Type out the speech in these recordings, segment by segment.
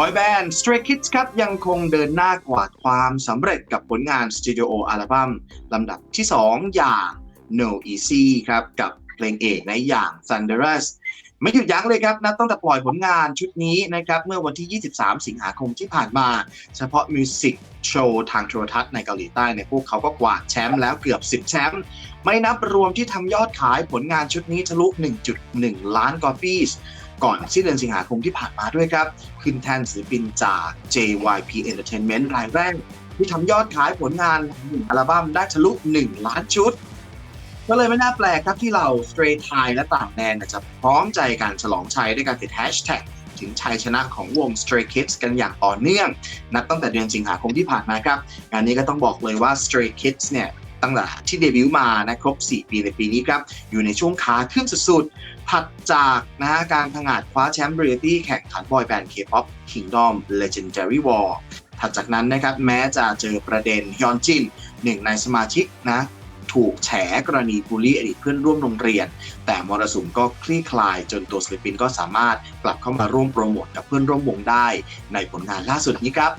บอยแบนด์ Stray Kids ครับยังคงเดินหน้ากวาดความสำเร็จกับผลงานสตูดิโออัลบั้มลำดับที่ 2 อย่าง No Easy ครับ กับเพลงเอกในอย่าง Thunderous ไม่หยุดยั้งเลยครับนับตั้งแต่ปล่อยผลงานชุดนี้นะครับเมื่อวันที่ 23 สิงหาคมที่ผ่านมา เฉพาะมิวสิกโชว์ทางโทรทัศน์ในเกาหลีใต้เนี่ยพวกเขาก็กวาดแชมป์แล้วเกือบ 10 แชมป์ไม่นับรวมที่ทำยอดขายผลงานชุดนี้ทะลุ 1.1 ล้านกอปีสก่อนสิ้นเดือนสิงหาคมที่ผ่านมาด้วยครับ ขึ้นแทนศิลปินจาก JYP Entertainment รายแรกที่ทำยอดขายผลงานหนึ่งอัลบั้มได้ทะลุ 1 ล้านชุด ก็เลยไม่น่าแปลกครับที่เรา Stray Thai และต่างแดนจะพร้อมใจกันฉลองชัยด้วยการติดแฮชแท็กถึงชัยชนะของวง Stray Kids กันอย่างต่อเนื่อง นับตั้งแต่เดือนสิงหาคมที่ผ่านมาครับ งานนี้ก็ต้องบอกเลยว่า Stray Kids เนี่ยตั้งแต่ที่เดบิวต์มานะครบ 4 ปีในปีนี้ครับ อยู่ในช่วงขาขึ้นสุดๆ ถัดจากนะฮะการผงาดคว้าแชมป์เรียตี้แข่งขันบอยแบนด์ K-POP Kingdom Legendary War ถัดจากนั้นนะครับแม้จะเจอประเด็นฮยอนจินหนึ่งในสมาชิกนะ ถูกแฉกรณีบูลลี่อดีตเพื่อนร่วมโรงเรียน แต่มรสุมก็คลี่คลายจนตัวศิลปินก็สามารถกลับเข้ามาร่วมโปรโมทกับเพื่อนร่วมวงได้ ในผลงานล่าสุดนี้ครับ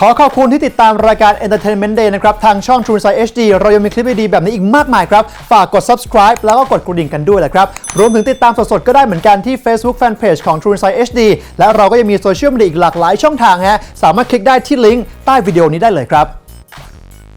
ขอขอบคุณที่ติดตามรายการ Entertainment Day นะครับ ทางช่อง True Insight HD เรายังมีคลิปดีๆแบบนี้อีกมากมายครับ ฝากกด subscribe แล้วก็กดกระดิ่งกันด้วยแหละครับ รวมถึงติดตามสดๆ ก็ได้เหมือนกันที่ Facebook Fanpage ของ True Insight HD และเราก็ยังมีโซเชียลมีเดียอีกหลากหลายช่องทางฮะ สามารถคลิกได้ที่ลิงก์ใต้วิดีโอนี้ได้เลยครับ